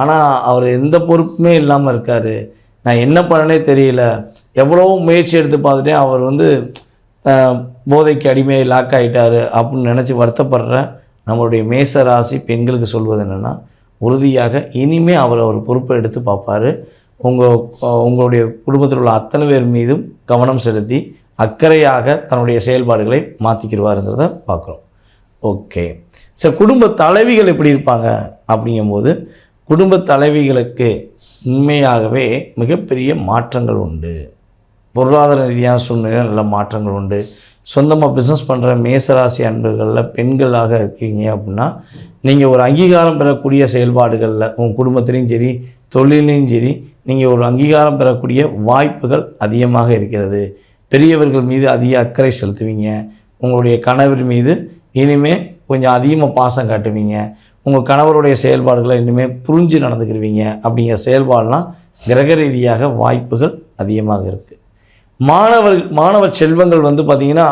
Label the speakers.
Speaker 1: ஆனால் அவர் எந்த பொறுப்புமே இல்லாமல் இருக்கார். நான் என்ன பண்ணனே தெரியல. எவ்வளோ முயற்சி எடுத்து பார்த்துட்டேன். அவர் வந்து போதைக்கு அடிமையை லாக் ஆகிட்டார் அப்படின்னு நினச்சி வருத்தப்படுற நம்மளுடைய மேச ராசி பெண்களுக்கு சொல்வது என்னென்னா உறுதியாக இனிமே அவர் அவர் பொறுப்பை எடுத்து பார்ப்பாரு. உங்கள் உங்களுடைய குடும்பத்தில் உள்ள அத்தனை பேர் மீதும் கவனம் செலுத்தி அக்கறையாக தன்னுடைய செயல்பாடுகளை மாற்றிக்கிடுவாருங்கிறத பார்க்குறோம். ஓகே. சார் குடும்ப தலைவிகள் எப்படி இருப்பாங்க அப்படிங்கும்போது குடும்ப தலைவிகளுக்கு உண்மையாகவே மிகப்பெரிய மாற்றங்கள் உண்டு. பொருளாதார ரீதியான சூழ்நிலையில் நல்ல மாற்றங்கள் உண்டு. சொந்தமாக பிஸ்னஸ் பண்ணுற மேசராசி அன்பர்களில் பெண்களாக இருக்கீங்க அப்படின்னா நீங்கள் ஒரு அங்கீகாரம் பெறக்கூடிய செயல்பாடுகளில் உங்கள் குடும்பத்திலையும் சரி தொழிலையும் சரி நீங்கள் ஒரு அங்கீகாரம் பெறக்கூடிய வாய்ப்புகள் அதிகமாக இருக்கிறது. பெரியவர்கள் மீது அதிக அக்கறை செலுத்துவீங்க. உங்களுடைய கணவர் மீது இனிமேல் கொஞ்சம் அதிகமாக பாசம் காட்டுவீங்க. உங்கள் கணவருடைய செயல்பாடுகளை இனிமேல் புரிஞ்சு நடந்துக்கிருவீங்க. அப்படிங்கிற செயல்பாடெலாம் கிரக ரீதியாக வாய்ப்புகள் அதிகமாக இருக்குது மாணவர் மாணவ செல்வங்கள் வந்து பார்த்திங்கன்னா